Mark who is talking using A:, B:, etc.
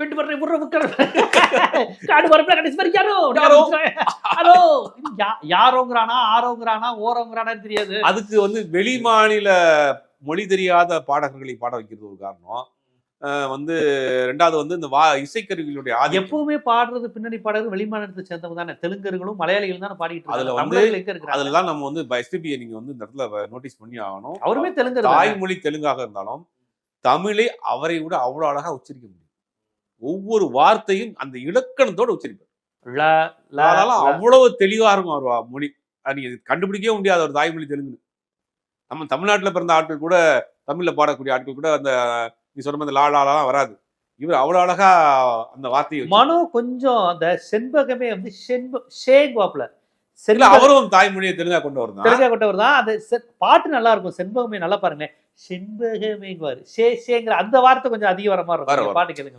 A: பண்ற உருற முக்கிற காடு வரப்ப கடைசி வரைக்கும் யாரோ?
B: யாரோ?
A: ஹலோ? யா- யாரோங்கிறானா ஆரோங்கிறானா ஓரோங்கிறானான்னு தெரியாது.
B: அதுக்கு வந்து வெளி மாநில மொழி தெரியாத பாடகர்களை பாட வைக்கிறது ஒரு காரணம். வந்து ரெண்டாவது வந்து இந்த வா இசைக்கருவிகளுடைய ஆதி
A: எப்பவுமே பாடுறது பின்னணி பாடகர் வெளிமாநிலத்தை சேர்ந்தவங்க தானே. தெலுங்கர்களும் மலையாளிகளும் தானே பாடிட்டு
B: அதுல வந்து- அதுல தான் நம்ம வந்து எஸ்பிபியை நீங்க வந்து இந்த இடத்துல நோட்டீஸ் பண்ணி ஆகணும்.
A: அவருமே தெலுங்கர் தானே.
B: தாய்மொழி தெலுங்காக இருந்தாலும் தமிழை அவரை விட அவ்வளவு அழகா உச்சரிக்க முடியும். ஒவ்வொரு வார்த்தையும் அந்த இலக்கணத்தோட உச்சரிப்பார். அவ்வளவு தெளிவா இருக்கும் அவர் மொழி. நீங்க கண்டுபிடிக்கவே முடியாது ஒரு தாய்மொழி தெலுங்கு நம்ம தமிழ்நாட்டுல பிறந்த ஆட்கள் கூட தமிழ்ல பாடக்கூடிய ஆட்கள் கூட அந்த நீ சொன்ன மாதிரி லா லா லாலாம் வராது. இவர் அவ்வளவு அழகா அந்த வார்த்தையை
A: மனோ கொஞ்சம் அந்த செண்பகமே வந்து செண்ப ஷேக் வாப்ல
B: இல்ல
A: செண்பக
B: அவரும் தாய்மொழியை தெலுங்கா கொண்டு வரதான்
A: தெலுங்கா கொண்டவர் தான். அது செ- பாட்டு நல்லா இருக்கும் செண்பகமே நல்லா பாருங்க செண்பகமே ஷே ஷேங்கிற அந்த வார்த்தை கொஞ்சம் அதிகம் வர மாதிரி இருக்கும். பாட்டு கேளுங்களேன்.